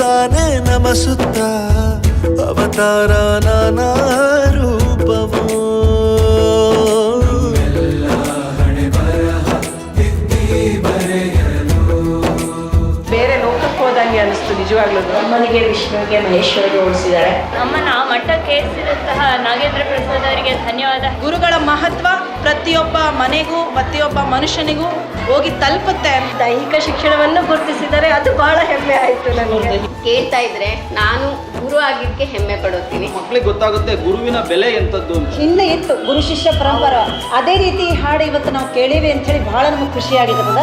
ಇರುತ್ತಾನೆ ನಮ ಸುತ್ತ ಅವತಾರ ನಾನಾ ನಿಜವಾಗ್ಲೂ ಅಮ್ಮನಿಗೆ ವಿಷ್ಣುವಿಗೆ ಮಹೇಶ್ವರಿಗೆ ಓಡಿಸಿದ್ದಾರೆ ನಮ್ಮನ್ನ ಆ ಮಟ್ಟಕ್ಕೆ ಏರಿಸಿದಂತಹ ನಾಗೇಂದ್ರ ಪ್ರಸಾದ್ ಅವರಿಗೆ ಧನ್ಯವಾದ. ಗುರುಗಳ ಮಹತ್ವ ಪ್ರತಿಯೊಬ್ಬ ಮನೆಗೂ ಪ್ರತಿಯೊಬ್ಬ ಮನುಷ್ಯನಿಗೂ ಹೋಗಿ ತಲುಪುತ್ತೆ. ದೈಹಿಕ ಶಿಕ್ಷಣವನ್ನು ಗುರುತಿಸಿದರೆ ಅದು ಬಹಳ ಹೆಮ್ಮೆ ಆಯಿತು ನನಗೆ. ಕೇಳ್ತಾ ಇದ್ರೆ ನಾನು ಗುರು ಆಗಿದ್ದಕ್ಕೆ ಹೆಮ್ಮೆ ಪಡುತ್ತೀನಿ. ಮಕ್ಕಳಿಗೆ ಗೊತ್ತಾಗುತ್ತೆ ಗುರುವಿನ ಬೆಲೆ ಎಂತದ್ದು ಅಂತ. ಹಿಂದೆ ಇತ್ತು ಗುರು ಶಿಷ್ಯ ಪರಂಪರ. ಅದೇ ರೀತಿ ಹಾಡು ಇವತ್ತು ನಾವು ಕೇಳೀವಿ ಅಂತ ಹೇಳಿ ಬಹಳ ನಮಗೆ ಖುಷಿಯಾಗಿರ್ತದ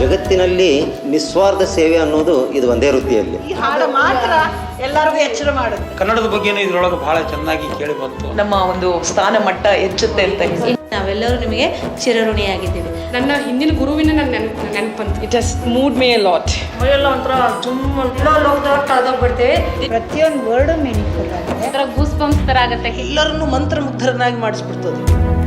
ಜಗತ್ತಿನಲ್ಲಿ ನಿಸ್ವಾರ್ಥ ಸೇವೆ ಅನ್ನೋದು ಇದು ಒಂದೇ ವೃತ್ತಿಯಲ್ಲಿ. ಈ ಹಾಡು ಮಾತ್ರ ಎಲ್ಲರಿಗೂ ಎಚ್ಚರ ಮಾಡುತ್ತೆ. ಕನ್ನಡದ ಬಗ್ಗೆನೂ ಇದ್ರೊಳಗೆ ಬಹಳ ಚೆನ್ನಾಗಿ ಕೇಳಿ ಬಂತು. ನಮ್ಮ ಒಂದು ಸ್ಥಾನ ಮಟ್ಟ ಹೆಚ್ಚುತ್ತೆ ಅಂತ ನಾವೆಲ್ಲರೂ ನಿಮಗೆ ಚಿರಋಣಿಯಾಗಿದ್ದೀವಿ. ನನ್ನ ಹಿಂದಿನ ಗುರುವಿನ ನನ್ನ ನೆನಪು ನೆನಪಂತು. It has moved me lot ಮೈಯೆಲ್ಲ ಒಂಥರ ತುಂಬ ಲೋಕದೊಟ್ಟು ಕಳೆದೋಗ್ಬಿಡ್ತೇವೆ ಪ್ರತಿಯೊಂದು ವರ್ಡು ಮೀನಿಂಗ್ಫುಲ್ ಆಗುತ್ತೆ. ಒಂಥರ ಗೂಸ್ ಬಂಪ್ಸ್ ತರ ಆಗತ್ತೆ. ಎಲ್ಲರನ್ನು ಮಂತ್ರಮುಗ್ಧರನ್ನಾಗಿ ಮಾಡಿಸ್ಬಿಡ್ತದೆ.